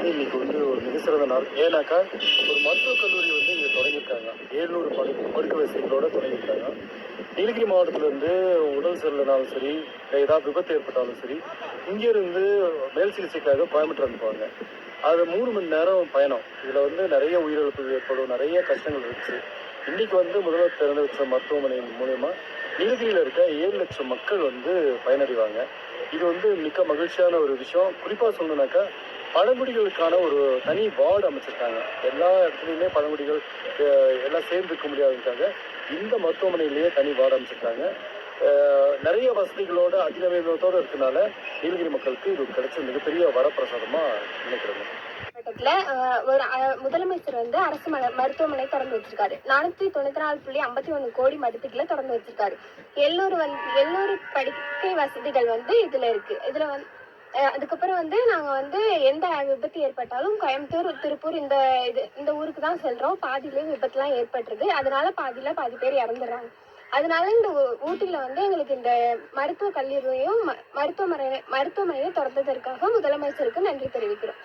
வந்து இன்னைக்கு வந்து ஒரு மிக சிறந்த நாள். ஏன்னாக்கா ஒரு மருத்துவக் கல்லூரி வந்து இங்கே தொடங்கியிருக்காங்க. ஏழ்நூறு படு படுக்கை வசதிகளோட தொடங்கியிருக்காங்க. நீலகிரி மாவட்டத்திலேருந்து உடல் சரியில்லைனாலும் சரி ஏதாவது விபத்து ஏற்பட்டாலும் சரி இங்கேருந்து மேல் சிகிச்சைக்காக கோயம்புத்தூர் அனுப்புவாங்க. அது மூணு மணி நேரம் பயணம். இதில் வந்து நிறைய உயிரிழப்புகள் ஏற்படும் நிறைய கஷ்டங்கள் இருந்துச்சு இன்னைக்கு வந்து முதல்வர் திறந்து மருத்துவமனையின் மூலயமா நீலகிரியில் இருக்க ஏழு லட்சம் மக்கள் வந்து பயனடைவாங்க. இது வந்து மிக்க மகிழ்ச்சியான ஒரு விஷயம். குறிப்பாக சொல்லணுன்னாக்கா பழங்குடிகளுக்கான ஒரு தனி வார்டு அமைச்சிருக்காங்க. எல்லா இடத்துலையுமே பழங்குடிகள் எல்லாம் சேர்ந்து இருக்க முடியாதுக்காக இந்த மருத்துவமனையிலேயே தனி வார்டு அமைச்சிருக்காங்க. நிறைய வசதிகளோட அதிநவீனத்தோடு இருக்கனால நீலகிரி மக்களுக்கு இது கிடைச்ச மிகப்பெரிய வரப்பிரசாதமாக நினைக்கிறேங்க. ஒரு முதலமைச்சர் வந்து அரசு மருத்துவமனை திறந்து வச்சிருக்காரு. நானூத்தி தொண்ணூத்தி நாலு புள்ளி ஐம்பத்தி ஒண்ணு கோடி மதிப்பீட்டுல திறந்து வச்சிருக்காரு. எல்லோரு வந்து எல்லோரு படுக்கை வசதிகள் வந்து இதுல இருக்கு. இதுல வந்து அதுக்கப்புறம் வந்து நாங்கள் வந்து எந்த விபத்து ஏற்பட்டாலும் கோயம்புத்தூர் திருப்பூர் இந்த இது இந்த ஊருக்கு தான் செல்கிறோம் பாதியிலே விபத்துலாம் ஏற்பட்டுருது. அதனால பாதியில் பாதி பேர் இறந்துடுறாங்க. அதனால இந்த ஊ- வந்து எங்களுக்கு இந்த மருத்துவ கல்லூரியும் மருத்துவமனை மருத்துவமனையும் திறந்ததற்காக முதலமைச்சருக்கு நன்றி தெரிவிக்கிறோம்.